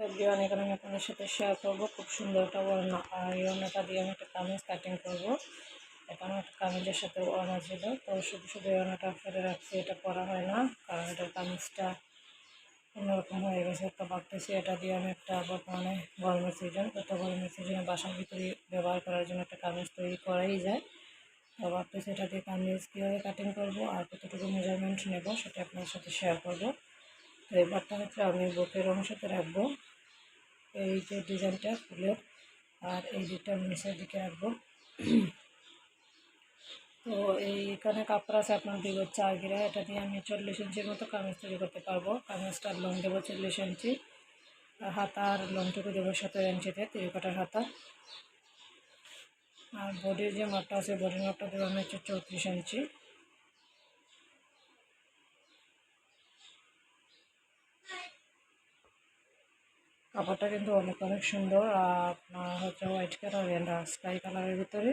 Everyone এখানে আমি আপনাদের সাথে শেয়ার করব। খুব সুন্দর একটা ওড়না ওড়নাটা দিয়ে আমি একটা কামিজ কাটিং করব। এখানে একটা কামিজের সাথে ওড়না ছিল। তো শুধু শুধু ওড়নাটা ফেলে রাখছি, এটা পরা হয় না। কারণ এটার কামিজটা অন্যরকম হয়ে গেছে। তো ভাবতেছি এটা দিয়ে আমি একটা বর্তমানে গরমের সিজন তো গরমের সিজনে বাসার ভিতরে ব্যবহার করার জন্য একটা কামিজ তৈরি করাই যায়। তো ভাবতেছি এটা দিয়ে কামিজ কীভাবে কাটিং করব আর কতটুকু মেজারমেন্ট নেব সেটা আপনার সাথে শেয়ার করব। এবারটা হচ্ছে আমি বুকের অংশতে রাখব। এই যে ডিজাইনটা ফুলের, আর এই দিকটা নিচের দিকে রাখব। তো এইখানে কাপড় আছে আপনার চার গিরা, এটা দিয়ে আমি চল্লিশ ইঞ্চির মতো কামিজ তৈরি করতে পারব। কামিজটার লং দেবো চল্লিশ ইঞ্চি, আর হাতার লংটুকু দেবো সতেরো ইঞ্চিতে তিরিকটার হাতা। আর বডির যে মাপটা আছে, বডির মাপটা দেবো আমি হচ্ছে চৌত্রিশ ইঞ্চি। কাপড়টা কিন্তু অনেক অনেক সুন্দর। আর আপনার হচ্ছে হোয়াইট কালার অ্যান্ড স্কাই কালারের ভিতরে।